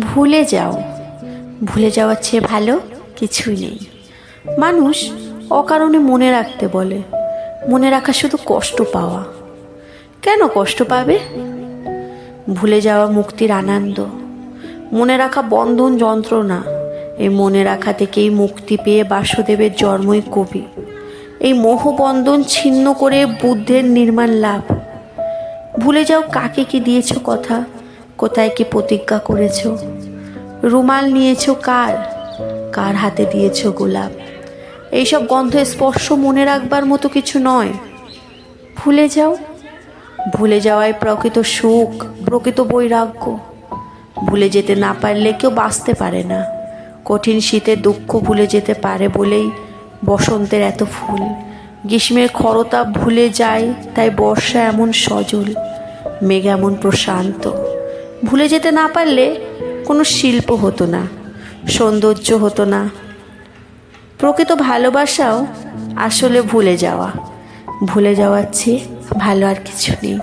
ভুলে যাও। ভুলে যাওয়ার চেয়ে ভালো কিছুই নেই। মানুষ অকারণে মনে রাখতে বলে, মনে রাখা শুধু কষ্ট পাওয়া। কেন কষ্ট পাবে? ভুলে যাওয়া মুক্তির আনন্দ। মনে রাখা বন্ধন যন্ত্রণা। এই মনে রাখা থেকেই মুক্তি পেয়ে বাসুদেবের জন্মই কবি। এই মোহবন্ধন ছিন্ন করে বুদ্ধের নির্মাণ লাভ। ভুলে যাও কাকে কি দিয়েছ কথা। কোথায় কি প্রতিজ্ঞা করেছ? রুমাল নিয়েছো কার? কার হাতে দিয়েছ গোলাপ? এইসব গন্ধ স্পর্শ মনে রাখবার মতো কিছু নয়। ভুলে যাও। ভুলে যাওয়ায় প্রকৃত সুখ, প্রকৃত বৈরাগ্য। ভুলে যেতে না পারলে কেউ বাঁচতে পারে না। কঠিন শীতে দুঃখ ভুলে যেতে পারে বলেই বসন্তের এত ফুল। গ্রীষ্মের খরতাপ ভুলে যায়, তাই বর্ষা এমন সজল, মেঘ এমন প্রশান্ত। ভুলে যেতে না পারলে কোনো শিল্প হতো না, সৌন্দর্য হতো না। প্রকৃত ভালোবাসাও আসলে ভুলে যাওয়া। ভুলে যাওয়ার চেয়ে ভালো আর কিছু নেই।